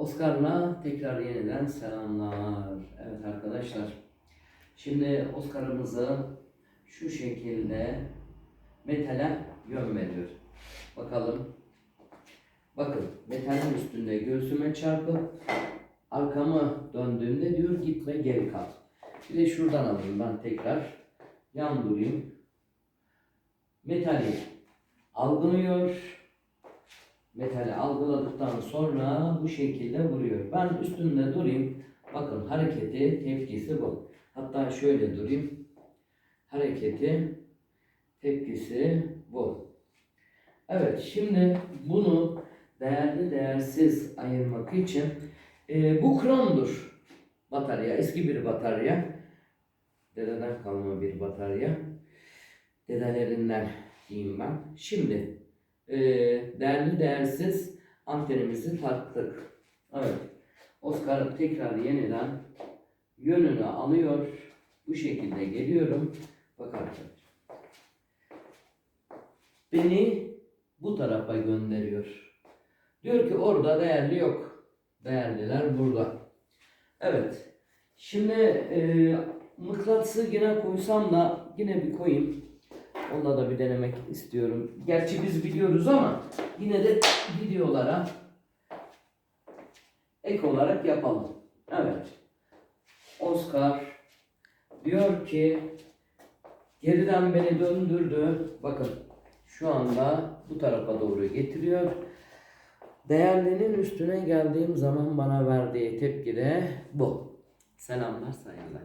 Oscar'la tekrar yeniden selamlar. Evet arkadaşlar. Şimdi Oscar'ımızı şu şekilde metale yön veriyor. Bakalım. Bakın metalin üstünde göğsüme çarpıp arkamı döndüğümde diyor gitme geri kal. Bir de şuradan alayım ben tekrar. Yan durayım. Metali algılıyor. Metali algıladıktan sonra bu şekilde vuruyor. Ben üstünde durayım. Bakın hareketi, tepkisi bu. Hatta şöyle durayım. Hareketi, tepkisi bu. Evet, şimdi bunu değerli değersiz ayırmak için e, bu kromdur. Batarya, eski bir batarya. Dededen kalma bir batarya. Dedelerinden diyeyim ben. Şimdi e, değerli değersiz antenimizi taktık. Evet. Oscar tekrar yeniden yönünü alıyor. Bu şekilde geliyorum. Bak arkadaşlar. Beni bu tarafa gönderiyor. Diyor ki orada değerli yok. Değerliler burada. Evet. Şimdi e, mıknatısı yine koysam da yine bir koyayım. Onunla da bir denemek istiyorum. Gerçi biz biliyoruz ama yine de videolara ek olarak yapalım. Evet. Oscar diyor ki geriden beni döndürdü. Bakın şu anda bu tarafa doğru getiriyor. Değerlinin üstüne geldiğim zaman bana verdiği tepki de bu. Selamlar saygılar.